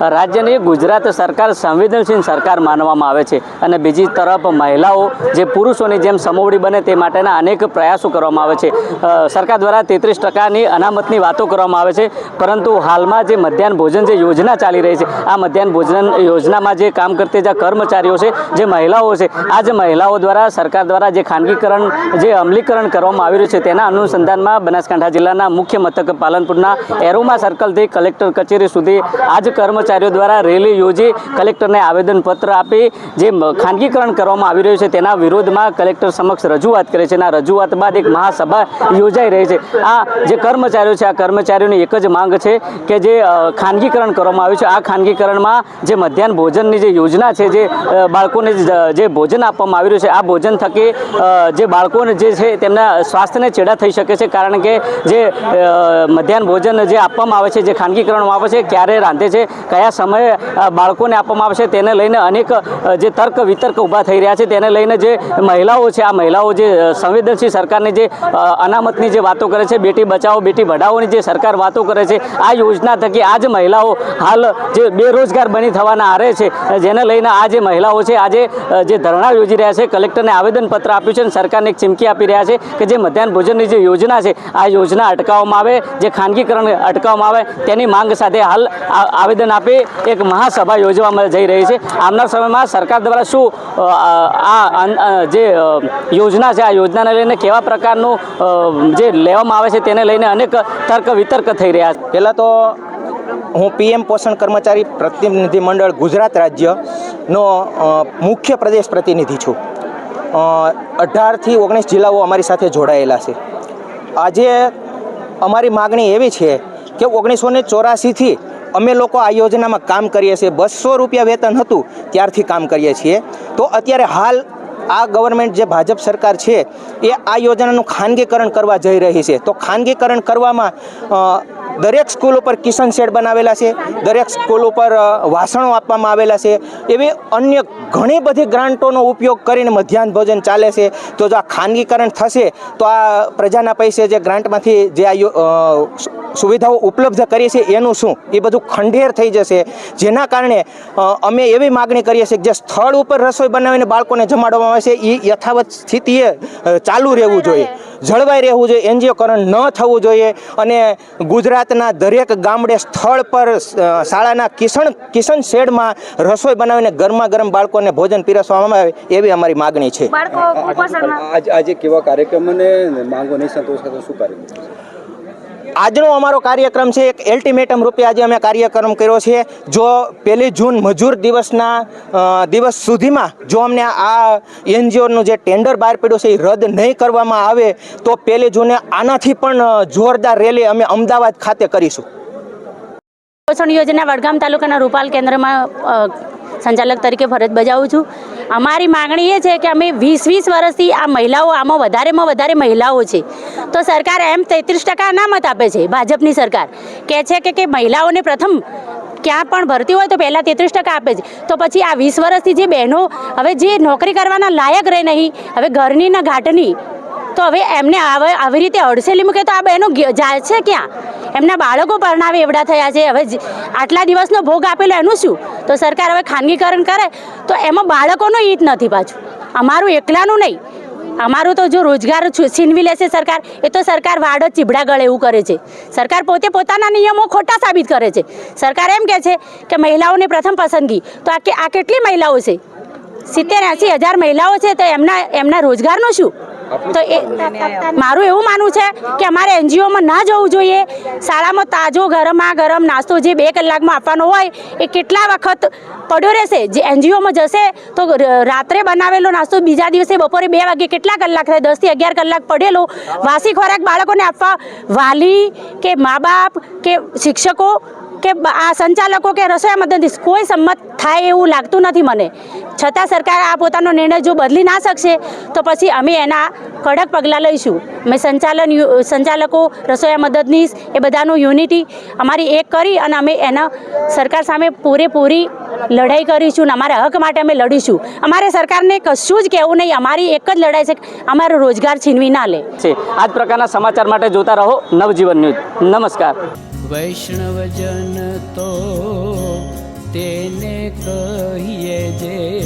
રાજ્યની ગુજરાત સરકાર સંવેદનશીલ સરકાર માનવામાં આવે છે અને બીજી તરફ મહિલાઓ જે પુરુષોની જેમ સમોવડી બને તે માટેના અનેક પ્રયાસો કરવામાં આવે છે. સરકાર દ્વારા તેત્રીસ ટકાની અનામતની વાતો કરવામાં આવે છે. પરંતુ હાલમાં જે મધ્યાહન ભોજન જે યોજના ચાલી રહી છે, આ મધ્યાહન ભોજન યોજનામાં જે કામ કરતી જે કર્મચારીઓ છે, જે મહિલાઓ છે, આ જે મહિલાઓ દ્વારા સરકાર દ્વારા જે ખાનગીકરણ, જે અમલીકરણ કરવામાં આવી રહ્યું છે તેના અનુસંધાનમાં બનાસકાંઠા જિલ્લાના મુખ્ય મથક પાલનપુરના એરોમા સર્કલથી કલેક્ટર કચેરી સુધી આજ કર્મચારીઓ દ્વારા રેલી યોજી કલેક્ટરને આવેદનપત્ર આપી જે ખાનગીકરણ કરવામાં આવી રહ્યું છે તેના વિરોધમાં કલેક્ટર સમક્ષ રજૂઆત કરે છે અને આ રજૂઆત બાદ એક મહાસભા યોજાઈ રહી છે. આ જે કર્મચારીઓ છે, આ કર્મચારીઓની એક જ માંગ છે કે જે ખાનગીકરણ કરવામાં આવ્યું છે. આ ખાનગીકરણમાં જે મધ્યાહન ભોજનની જે યોજના છે, જે બાળકોને જે ભોજન આપવામાં આવી રહ્યું છે, આ ભોજન થકી જે બાળકોને જે છે તેમના સ્વાસ્થ્યને ચેડા થઈ શકે છે. કારણ કે જે મધ્યાહન ભોજન જે આપવામાં આવે છે, જે ખાનગીકરણમાં આવે છે, ક્યારે રાંધે છે કયા સમયે બાળકોને આપવામાં આવશે તેને લઈને અનેક જે તર્ક વિતર્ક ઊભા થઈ રહ્યા છે તેને લઈને જે મહિલાઓ છે, આ મહિલાઓ જે સંવેદનશીલ સરકારની જે અનામતની જે વાતો કરે છે, બેટી બચાવો, બેટી ભણાવોની જે સરકાર વાતો કરે છે, આ યોજના થકી આ જ મહિલાઓ હાલ જે બેરોજગાર બની થવાના આરે છે, જેને લઈને આ જે મહિલાઓ છે, આજે જે ધરણા યોજી રહ્યા છે, કલેક્ટરને આવેદનપત્ર આપ્યું છે અને સરકારને એક ચીમકી આપી રહ્યા છે કે જે મધ્યાહન ભોજનની જે યોજના છે, આ યોજના અટકાવવામાં આવે, જે ખાનગીકરણ અટકાવવામાં આવે, તેની માંગ સાથે હાલ આવેદન આવેદન આપી એક મહાસભા યોજવામાં જઈ રહી છે. આવનાર સમયમાં સરકાર દ્વારા શું આ જે યોજના છે, આ યોજનાને લઈને કેવા પ્રકારનું જે લેવામાં આવે છે તેને લઈને અનેક તર્ક વિતર્ક થઈ રહ્યા છે. પહેલાં તો હું પીએમ પોષણ કર્મચારી પ્રતિનિધિ મંડળ ગુજરાત રાજ્યનો મુખ્ય પ્રદેશ પ્રતિનિધિ છું. અઢારથી ઓગણીસ જિલ્લાઓ અમારી સાથે જોડાયેલા છે. આજે અમારી માગણી એવી છે કે ઓગણીસો ને ચોરાસીથી અમે લોકો આ યોજનામાં કામ કરીએ છીએ. બસો રૂપિયા વેતન હતું, ત્યારથી કામ કરીએ છીએ. તો અત્યારે હાલ આ ગવર્મેન્ટ જે ભાજપ સરકાર છે, એ આ યોજનાનું ખાનગીકરણ કરવા જઈ રહી છે. તો ખાનગીકરણ કરવામાં દરેક સ્કૂલ ઉપર કિશન શેડ બનાવેલા છે, દરેક સ્કૂલ ઉપર વાસણો આપવામાં આવેલા છે, એવી અન્ય ઘણી બધી ગ્રાન્ટોનો ઉપયોગ કરીને મધ્યાહન ભોજન ચાલે છે. તો જો આ ખાનગીકરણ થશે, તો આ પ્રજાના પૈસે જે ગ્રાન્ટમાંથી જે આ સુવિધાઓ ઉપલબ્ધ કરીએ છીએ, એનું શું? એ બધું ખંડેર થઈ જશે. જેના કારણે અમે એવી માગણી કરીએ છીએ કે જે સ્થળ ઉપર રસોઈ બનાવીને બાળકોને જમાડવામાં આવે છે એ યથાવત સ્થિતિએ ચાલુ રહેવું જોઈએ. જળવાઈ રહેવું જોઈએ એન્જિયોકરણ ન થવું જોઈએ અને ગુજરાતના દરેક ગામડે સ્થળ પર શાળાના કિશન કિશન શેડમાં રસોઈ બનાવીને ગરમા ગરમ બાળકોને ભોજન પીરસવામાં આવે એવી અમારી માગણી છે. બાળકો આજે આજે કેવા કાર્યક્રમ અને માંગો નહીં સંતોષ શું કાર્યક્રમ આજનો અમારો કાર્યક્રમ છે એક એલ્ટિમેટમ રૂપે આજે અમે કાર્યક્રમ કર્યો છે. જો પહેલી જૂન મજૂર દિવસના દિવસ સુધીમાં જો અમને આ એનજીઓનું જે ટેન્ડર બહાર પડ્યું છે એ રદ નહીં કરવામાં આવે, તો પહેલી જૂને આનાથી પણ જોરદાર રેલી અમે અમદાવાદ ખાતે કરીશું. પોષણ યોજના વડગામ તાલુકાના રૂપાલ કેન્દ્રમાં સંચાલક તરીકે ફરજ બજાવું છું. અમારી માંગણી એ છે કે અમે વીસ વીસ વર્ષથી આ મહિલાઓ આમાં વધારેમાં વધારે મહિલાઓ છે. તો સરકાર એમ તેત્રીસ ટકા અનામત આપે છે, ભાજપની સરકાર. કહે છે કે કે મહિલાઓને પ્રથમ ક્યાં પણ ભરતી હોય તો પહેલાં તેત્રીસ ટકા આપે છે. તો પછી આ વીસ વર્ષથી જે બહેનો હવે જે નોકરી કરવાના લાયક રહે નહીં, હવે ઘરની ને ઘાટની, તો હવે એમને આવે આવી રીતે અડસેલી મૂકે તો આ બહેનો જાય છે ક્યાં? એમના બાળકો પરણાવે એવડા થયા છે. હવે આટલા દિવસનો ભોગ આપેલો એનું શું? તો સરકાર હવે ખાનગીકરણ કરે. તો એમાં બાળકોનો હિત નથી પાછું. અમારું એકલાનું નહીં. અમારું તો જો રોજગાર છીનવી લેશે સરકાર, એ તો સરકાર વાડ ચીબડા ગળે એવું કરે છે. સરકાર પોતે પોતાના નિયમો ખોટા સાબિત કરે છે. સરકાર એમ કહે છે કે મહિલાઓને પ્રથમ પસંદગી. તો આ કેટલી મહિલાઓ છે? સિત્તેર એંસી હજાર મહિલાઓ છે તો એમના એમના રોજગારનું શું? તો એ મારું એવું માનવું છે કે અમારે એનજીઓમાં ના જવું જોઈએ. શાળામાં તાજો ગરમા ગરમ નાસ્તો જે બે કલાકમાં આપવાનો હોય એ કેટલા વખત પડ્યો રહેશે? જે એનજીઓમાં જશે તો રાત્રે બનાવેલો નાસ્તો બીજા દિવસે બપોરે બે વાગે કેટલા કલાક થાય? દસથી અગિયાર કલાક પડેલો. વાસી ખોરાક બાળકોને આપવા વાલી કે મા બાપ કે શિક્ષકો કે આ સંચાલકો કે રસોઈ મદદનીશ કોઈ સંમત થાય એવું લાગતું નથી મને. છતાં સરકાર આ પોતાનો નિર્ણય જો બદલી ના શકશે તો પછી અમે એના કડક પગલાં લઈશું. અમે સંચાલન સંચાલકો રસોયા મદદનીશ એ બધાનું યુનિટી અમારી એક કરી અને અમે એના સરકાર સામે પૂરેપૂરી લડાઈ કરીશું અને અમારા હક માટે અમે લડીશું. અમારે સરકારને કશું જ કહેવું નહીં. અમારી એક જ લડાઈ છે અમારો રોજગાર છીનવી ના લે. છે આ જ પ્રકારના સમાચાર માટે જોતા રહો નવજીવન ન્યૂઝ. નમસ્કાર. વૈષ્ણવજન તો કહીએ જે